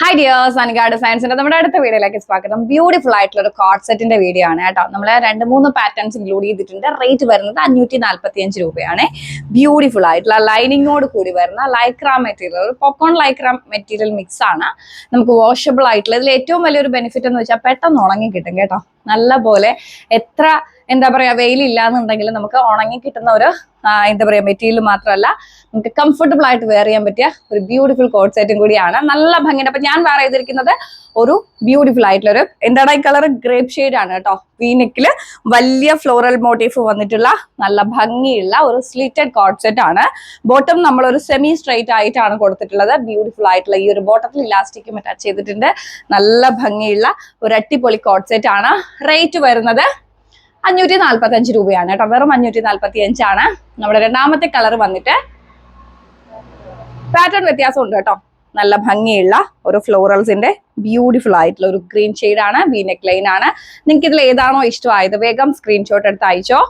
Hi dears അനികാട് സയൻസിന്റെ നമ്മുടെ അടുത്ത വീഡിയോയിലേക്ക് സ്വാഗതം. ബ്യൂട്ടിഫുൾ ആയിട്ടുള്ള ഒരു കോഡ് സെറ്റിന്റെ വീഡിയോ ആണ് കേട്ടോ. നമ്മൾ രണ്ട് മൂന്ന് പാറ്റേൺസ് ഇൻക്ലൂഡ് ചെയ്തിട്ടുണ്ട്. റേറ്റ് വരുന്നത് അഞ്ഞൂറ്റി നാല്പത്തി അഞ്ച് രൂപയാണ്. ബ്യൂട്ടിഫുൾ ആയിട്ടുള്ള ലൈനിങ്ങോട് കൂടി വരുന്ന ലൈക്രാ മെറ്റീരിയൽ ഒരു പോപ്കോൺ ലൈക്ര മെറ്റീരിയൽ മിക്സ് ആണ്. നമുക്ക് വാഷബിൾ ആയിട്ടുള്ള ഇതിൽ ഏറ്റവും വലിയൊരു ബെനിഫിറ്റ് എന്ന് വെച്ചാൽ പെട്ടെന്ന് ഉണങ്ങി കിട്ടും കേട്ടോ. നല്ല പോലെ എത്ര എന്താ പറയാ വെയിലില്ല എന്നുണ്ടെങ്കിൽ നമുക്ക് ഉണങ്ങി കിട്ടുന്ന ഒരു എന്താ പറയാ മെറ്റീരിയൽ മാത്രമല്ല നമുക്ക് കംഫർട്ടബിൾ ആയിട്ട് വെയർ ചെയ്യാൻ പറ്റിയ ഒരു ബ്യൂട്ടിഫുൾ കോട്ട് സെറ്റും കൂടിയാണ്. നല്ല ഭംഗിയുണ്ട്. അപ്പൊ ഞാൻ വെയർ ചെയ്തിരിക്കുന്നത് ഒരു ബ്യൂട്ടിഫുൾ ആയിട്ടുള്ള ഒരു എന്താണ് ഈ കളർ ഗ്രേപ്പ് ഷെയ്ഡ് ആണ് കേട്ടോ. വീനെക്കിൽ വലിയ ഫ്ലോറൽ മോട്ടീഫ് വന്നിട്ടുള്ള നല്ല ഭംഗിയുള്ള ഒരു സ്ലിറ്റഡ് കോട്ട് സെറ്റ് ആണ്. ബോട്ടം നമ്മൾ ഒരു സെമി സ്ട്രൈറ്റ് ആയിട്ടാണ് കൊടുത്തിട്ടുള്ളത്. ബ്യൂട്ടിഫുൾ ആയിട്ടുള്ള ഈ ഒരു ബോട്ടത്തിൽ ഇലാസ്റ്റിക്കും അറ്റാച്ച് ചെയ്തിട്ടുണ്ട്. നല്ല ഭംഗിയുള്ള ഒരു അട്ടിപൊളി കോട്ട് സെറ്റ് ആണ്. റേറ്റ് വരുന്നത് അഞ്ഞൂറ്റി നാല്പത്തി അഞ്ച് രൂപയാണ് കേട്ടോ. വെറും അഞ്ഞൂറ്റി നാല്പത്തി അഞ്ചാണ് നമ്മുടെ രണ്ടാമത്തെ കളർ വന്നിട്ട് പാറ്റേൺ വ്യത്യാസം ഉണ്ട് കേട്ടോ. നല്ല ഭംഗിയുള്ള ഒരു ഫ്ലോറൽസിന്റെ ബ്യൂട്ടിഫുൾ ആയിട്ടുള്ള ഒരു ഗ്രീൻ ആണ് വി നെക്ക് ലൈൻ ആണ്. നിങ്ങൾക്ക് ഇതിൽ ഏതാണോ ഇഷ്ടമായത് വേഗം സ്ക്രീൻഷോട്ട് എടുത്ത് അയച്ചോ.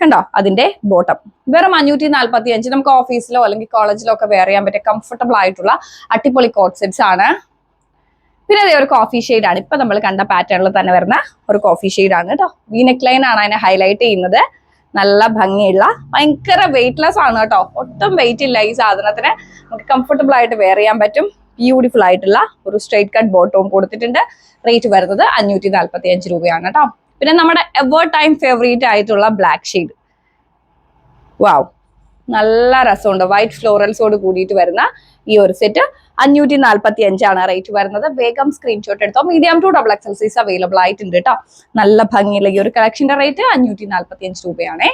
കണ്ടോ? അതിന്റെ ബോട്ടം. വെറും അഞ്ഞൂറ്റി നാല്പത്തി അഞ്ച് നമുക്ക് ഓഫീസിലോ അല്ലെങ്കിൽ കോളേജിലോ ഒക്കെ വെയർ ചെയ്യാൻ പറ്റിയ കംഫർട്ടബിൾ ആയിട്ടുള്ള അടിപൊളി കോട്ട് സെറ്റ്സ് ആണ്. പിന്നെ അതേ ഒരു കോഫി ആണ്. ഇപ്പൊ നമ്മൾ കണ്ട പാറ്റേണിൽ തന്നെ വരുന്ന ഒരു കോഫി ആണ് കേട്ടോ വി നെക്ക് ലൈൻ ആണ് അതിനെ ഹൈലൈറ്റ് ചെയ്യുന്നത്. നല്ല ഭംഗിയുള്ള ഭയങ്കര വെയിറ്റ്ലെസ് ആണ് കേട്ടോ ഒട്ടും വെയിറ്റ് ഇല്ല ഈ സാധനത്തിന്. നമുക്ക് കംഫർട്ടബിൾ ആയിട്ട് വെയർ ചെയ്യാൻ പറ്റും. ബ്യൂട്ടിഫുൾ ആയിട്ടുള്ള ഒരു സ്ട്രൈറ്റ് കട്ട് ബോട്ടവും കൊടുത്തിട്ടുണ്ട്. റേറ്റ് വരുന്നത് അഞ്ഞൂറ്റി നാല്പത്തി അഞ്ച് രൂപയാണ് കേട്ടോ പിന്നെ നമ്മുടെ എവർ ടൈം ഫേവറേറ്റ് ആയിട്ടുള്ള ബ്ലാക്ക് ഷെയ്ഡ് വാവ് നല്ല രസമുണ്ട്. വൈറ്റ് ഫ്ലോറൽസോട് കൂടിയിട്ട് വരുന്ന ഈ ഒരു സെറ്റ് അഞ്ഞൂറ്റി നാല്പത്തി അഞ്ചാണ് റേറ്റ് വരുന്നത്. വേഗം സ്ക്രീൻഷോട്ട് എടുത്തോ. Medium to double XL size available ആയിട്ടുണ്ട് കേട്ടോ നല്ല ഭംഗിയുള്ള ഈ ഒരു കളക്ഷന്റെ റേറ്റ് അഞ്ഞൂറ്റി നാല്പത്തി അഞ്ച് രൂപയാണേ.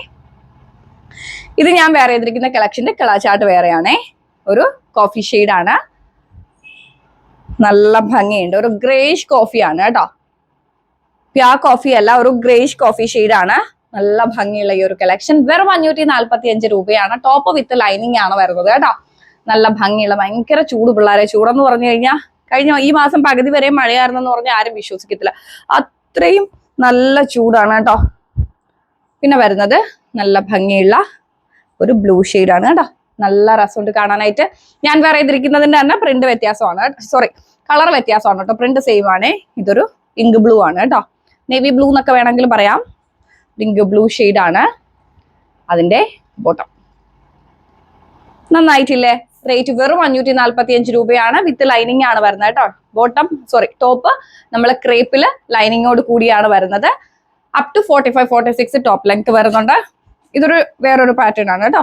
ഇത് ഞാൻ വേറെ ചെയ്തിരിക്കുന്ന കളക്ഷന്റെ കിളാച്ചാട്ട് വേറെയാണേ. ഒരു കോഫി ആണ്. നല്ല ഭംഗിയുണ്ട്. ഒരു ഗ്രേഷ് കോഫിയാണ് കേട്ടോ പ്യാ കോഫി അല്ല ഒരു ഗ്രേഷ് കോഫി ആണ്. നല്ല ഭംഗിയുള്ള ഈ ഒരു കളക്ഷൻ വെറും അഞ്ഞൂറ്റി നാല്പത്തി അഞ്ച് രൂപയാണ്. ടോപ്പ് വിത്ത് ലൈനിങ് ആണ് വരുന്നത് കേട്ടോ. നല്ല ഭംഗിയുള്ള ഭയങ്കര ചൂട് പിള്ളേരെ ചൂടെന്ന് പറഞ്ഞു കഴിഞ്ഞാൽ കഴിഞ്ഞ ഈ മാസം പകുതി വരെ മഴയായിരുന്നെന്ന് പറഞ്ഞാൽ ആരും വിശ്വസിക്കത്തില്ല. അത്രയും നല്ല ചൂടാണ് കേട്ടോ. പിന്നെ വരുന്നത് നല്ല ഭംഗിയുള്ള ഒരു ബ്ലൂ ഷെയ്ഡാണ് കേട്ടോ. നല്ല രസമുണ്ട് കാണാനായിട്ട്. ഞാൻ വേറെ ചെയ്തിരിക്കുന്നതിന്റെ തന്നെ പ്രിന്റ് വ്യത്യാസമാണ് സോറി കളർ വ്യത്യാസമാണ് കേട്ടോ. പ്രിന്റ് സെയിം ആണ്. ഇതൊരു ഇങ്ക് ബ്ലൂ ആണ് കേട്ടോ. നേവി ബ്ലൂ എന്നൊക്കെ വേണമെങ്കിൽ പറയാം. ഇങ്ക് ബ്ലൂ ആണ് അതിന്റെ ബോട്ടം നന്നായിട്ടില്ലേ? റേറ്റ് വെറും അഞ്ഞൂറ്റി നാല്പത്തി അഞ്ച് രൂപയാണ്. വിത്ത് ലൈനിങ് ആണ് വരുന്നത് കേട്ടോ. ബോട്ടം സോറി ടോപ്പ് നമ്മൾ ക്രേപ്പിൽ ലൈനിങ്ങോട് കൂടിയാണ് വരുന്നത്. Up to forty five forty six top length വരുന്നുണ്ട്. ഇതൊരു വേറൊരു പാറ്റേൺ ആണ് കേട്ടോ.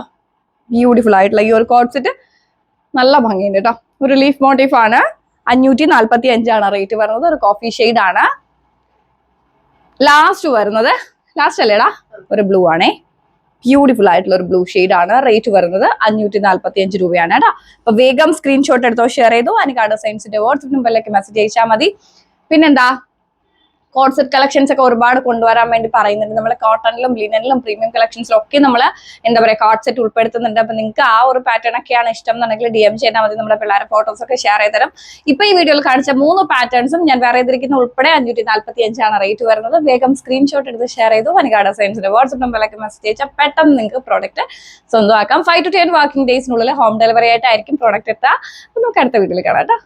ബ്യൂട്ടിഫുൾ ആയിട്ടുള്ള ഈ ഒരു കോഡ് സെറ്റ് നല്ല ഭംഗിയുണ്ട് കേട്ടോ. ഒരു ലീഫ് മോട്ടീഫ് ആണ്. അഞ്ഞൂറ്റി നാല്പത്തി അഞ്ചാണ് റേറ്റ് വരുന്നത്. ഒരു കോഫി ഷെയ്ഡ് ആണ്. ലാസ്റ്റ് വരുന്നത് ലാസ്റ്റ് അല്ലേടാ ഒരു ബ്ലൂ ആണേ. ബ്യൂട്ടിഫുൾ ആയിട്ടുള്ള ഒരു ബ്ലൂ ആണ്. റേറ്റ് വരുന്നത് അഞ്ഞൂറ്റി നാല്പത്തി അഞ്ച് രൂപയാണ് കേട്ടോ അപ്പൊ വേഗം സ്ക്രീൻഷോട്ട് എടുത്തോ ഷെയർ ചെയ്തു. അനുകാട് സയൻസിന്റെ വാട്സപ്പ് നമ്പറിലേക്ക് മെസ്സേജ് അയച്ചാൽ മതി. പിന്നെന്താ? കോൺസെപ്റ്റ് കളക്ഷൻസ് ഒക്കെ ഒരുപാട് കൊണ്ടുവരാൻ വേണ്ടി പറയുന്നുണ്ട്. നമ്മൾ കോട്ടണിലും ലിനനിലും പ്രീമിയം കളക്ഷൻസിലും ഒക്കെ നമ്മൾ എന്താ പറയുക കോട്ട് സെറ്റ് ഉൾപ്പെടുത്തുന്നുണ്ട്. അപ്പൊ നിങ്ങൾക്ക് ആ ഒരു പാറ്റേൺ ഒക്കെയാണ് ഇഷ്ടം എന്നുണ്ടെങ്കിൽ ഡി എം ചെയ്താൽ മതി. നമ്മുടെ പിള്ളേരെ ഫോട്ടോസ് ഒക്കെ ഷെയർ ചെയ്ത് തരും. ഇപ്പൊ ഈ വീഡിയോയിൽ കാണിച്ച മൂന്ന് പാറ്റേൺസും ഞാൻ വേറെ ചെയ്തിരിക്കുന്ന ഉൾപ്പെടെ അഞ്ഞൂറ്റി നാല്പത്തി അഞ്ചാണ് റേറ്റ് വരുന്നത്. വേഗം സ്ക്രീൻഷോട്ട് എടുത്ത് ഷെയർ ചെയ്തു. വനഗാഡ സയൻസിന്റെ വാട്സ്ആപ്പ് നമ്പറിലേക്ക് മെസ്സേജ് അയച്ചാൽ പെട്ടെന്ന് നിങ്ങൾക്ക് പ്രോഡക്റ്റ് സ്വന്തമാക്കാം. ഫൈവ് ടു ടെൻ വർക്കിംഗ് ഡേയ്സിനുള്ളിൽ ഹോം ഡെലിവറി ആയിട്ടായിരിക്കും പ്രോഡക്റ്റ് എത്തുക നമുക്ക് അടുത്ത വീട്ടിൽ കാണാം കേട്ടോ